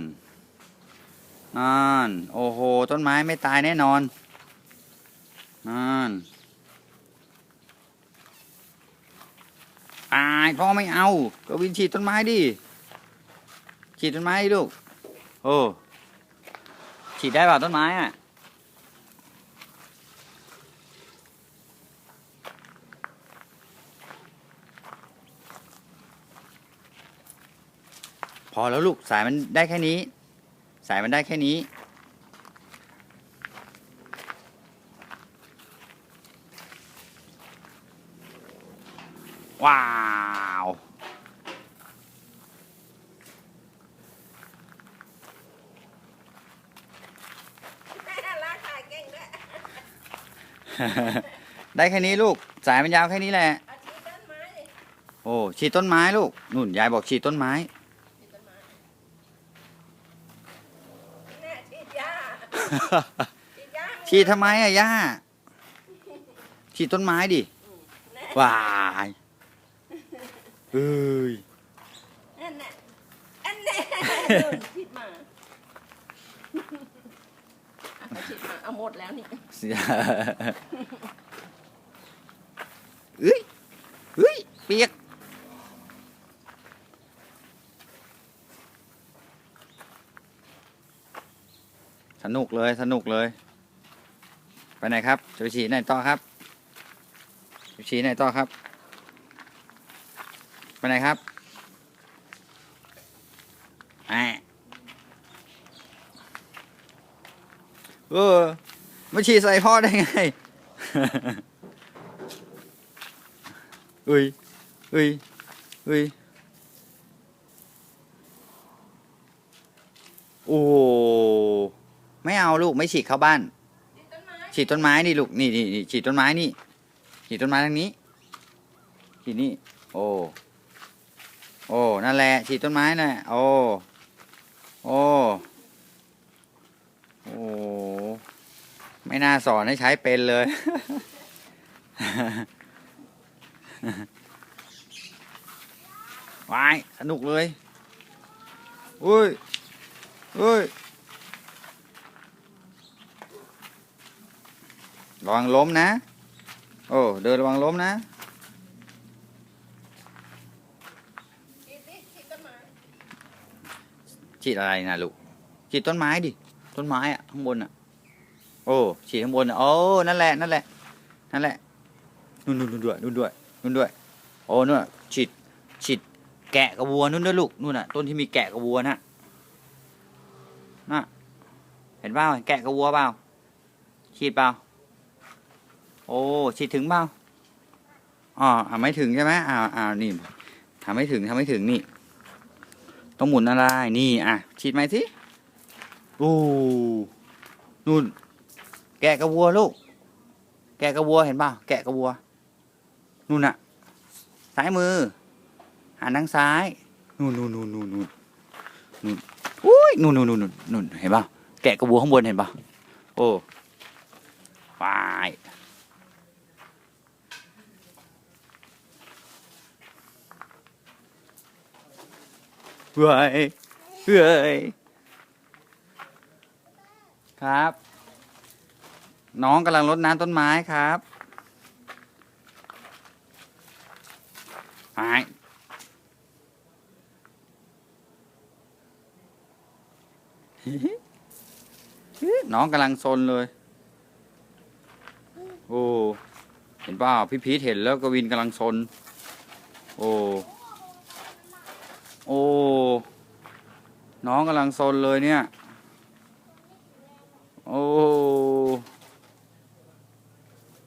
นนั่นโอ้โห ต้นไม้ไม่ตายแน่นอนนั่นอายพ่อไม่เอา ก็วินฉีดต้นไม้ดิฉีดต้นไม้ดิลูกโอ้ฉีดได้เปล่าต้นไม้อะ พอแล้วลูกสายมันได้แค่นี้ สายมันได้แค่นี้ ว้าวลากขายเก่งด้วยได้แค่นี้ลูก สายมันยาวแค่นี้แหละอาชีพต้นไม้นี่โอ้ฉีดต้นไม้ลูก นุ่นยายบอกฉีดต้นไม้ ฉีดต้นไม้แน่ฉีดยา ฉีดยาฉีดทำไมอะย่าฉีดต้นไม้ดิแน่ว้ายเอ้ยอันแน่อันแน่ฉีดมาเอาฉีดมาเอาหมดแล้วนี่เอ้ยเอ้ยเปียก สนุกเลยสนุกเลย ไปไหนครับจะไปฉีดไหนต่อครับจะไปฉีดไหนต่อครับ ไปไหนครับแอะเออมาฉีดใส่พ่อได้ไงอุ้ยอุ้ยอุ้ยโอ้ เอาลูกไม่ฉีดเข้าบ้าน ฉีดต้นไม้นี่ลูกนี่นี่นี่ฉีดต้นไม้นี่ ฉีดต้นไม้ทางนี้ ฉีดนี่ โอ้โอ้นั่นแหละฉีดต้นไม้น่ะโอ้โอ้โอ้ไม่น่าสอนให้ใช้เป็นเลย วาย สนุกเลย อุ้ยอุ้ย ระวังล้มนะ โอ้เดินระวังล้มนะฉีดอะไรนะลูกฉีดต้นไม้ดิ ต้นไม้อะข้างบนอะโอ้ฉีดข้างบนอะโอ้นั่นแหละนั่นแหละนั่นแหละนู่นนู่นด้วยนู่นด้วยนู่นด้วยโอ้นู่นฉีดฉีดแกะกับวัวนู่นด้วยลูกนู่นน่ะต้นที่มีแกะกับวัวน่ะน่ะเห็นเปล่าเห็นแกะกับวัวเปล่าฉีดเปล่า โอ้ฉีดถึงเปล่าอ๋อไม่ถึงใช่ไหมอ่าวอ่าวนี่ทำไม่ถึงทำไม่ถึงนี่ ต้องหมุนอะไรนี่อะฉีดไหมสิโอ้นู่น แกะกับวัวลูก แกะกับวัวเห็นเปล่าแกะกับวัวนู่นน่ะซ้ายมือหันทางซ้ายนู่นนู่นนู่นนู่นนู่นนู่นอุ้ยนู่นนู่นนู่นนู่นเห็นเปล่าแกะกับวัวข้างบนเห็นเปล่าโอ้วาย เฮ้ยเฮ้ยครับ น้องกำลังรดน้ำต้นไม้ครับไปน้องกำลังซนเลย โอ้ เห็นป่าพี่พีทเห็นแล้วกวินกำลังซน โอ้ น้องกำลังซนเลยเนี่ย โอ้